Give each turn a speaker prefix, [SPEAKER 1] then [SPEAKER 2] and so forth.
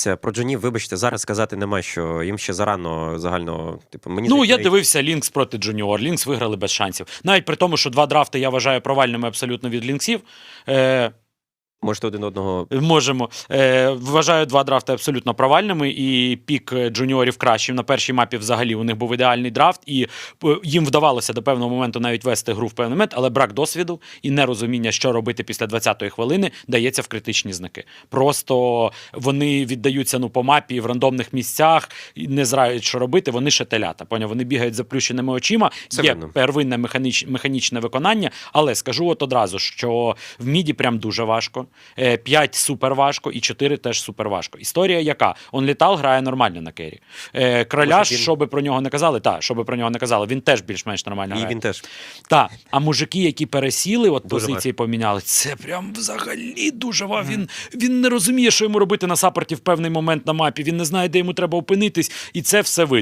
[SPEAKER 1] Це про джунів, вибачте, зараз сказати нема, що їм ще зарано загально. Типу, мені
[SPEAKER 2] Ну, я дивився Лінкс проти Джуніор. Лінкс виграли без шансів. Навіть при тому, що два драфти я вважаю провальними абсолютно від Лінксів. Е,
[SPEAKER 1] можете один одного.
[SPEAKER 2] можемо. Е, вважаю два драфти абсолютно провальними, і пік е, джуніорів кращий. На першій мапі взагалі у них був ідеальний драфт, і е, їм вдавалося до певного моменту навіть вести гру в певний момент, але брак досвіду і нерозуміння, що робити після 20-ї хвилини, дається в критичні знаки. Просто вони віддаються ну по мапі в рандомних місцях, і не знають, що робити. Вони ще телята. Поняв? Вони бігають заплющеними очима.
[SPEAKER 1] Це
[SPEAKER 2] Є
[SPEAKER 1] видно.
[SPEAKER 2] первинне механіч, механічне виконання, але скажу от одразу, що в міді прям дуже важко. 5 супер важко і 4 теж супер важко. Історія яка? Он літал грає нормально на кері. Е,
[SPEAKER 1] він-
[SPEAKER 2] що би про нього не казали, та, що би про нього не казали, він теж більш-менш нормально
[SPEAKER 1] І
[SPEAKER 2] грає.
[SPEAKER 1] він теж.
[SPEAKER 2] Та, а мужики, які пересіли, от
[SPEAKER 1] Дуже
[SPEAKER 2] позиції поміняли, це прям взагалі дуже ва. Він, він не розуміє, що йому робити на саппорті в певний момент на мапі. Він не знає, де йому треба опинитись, і це все видно.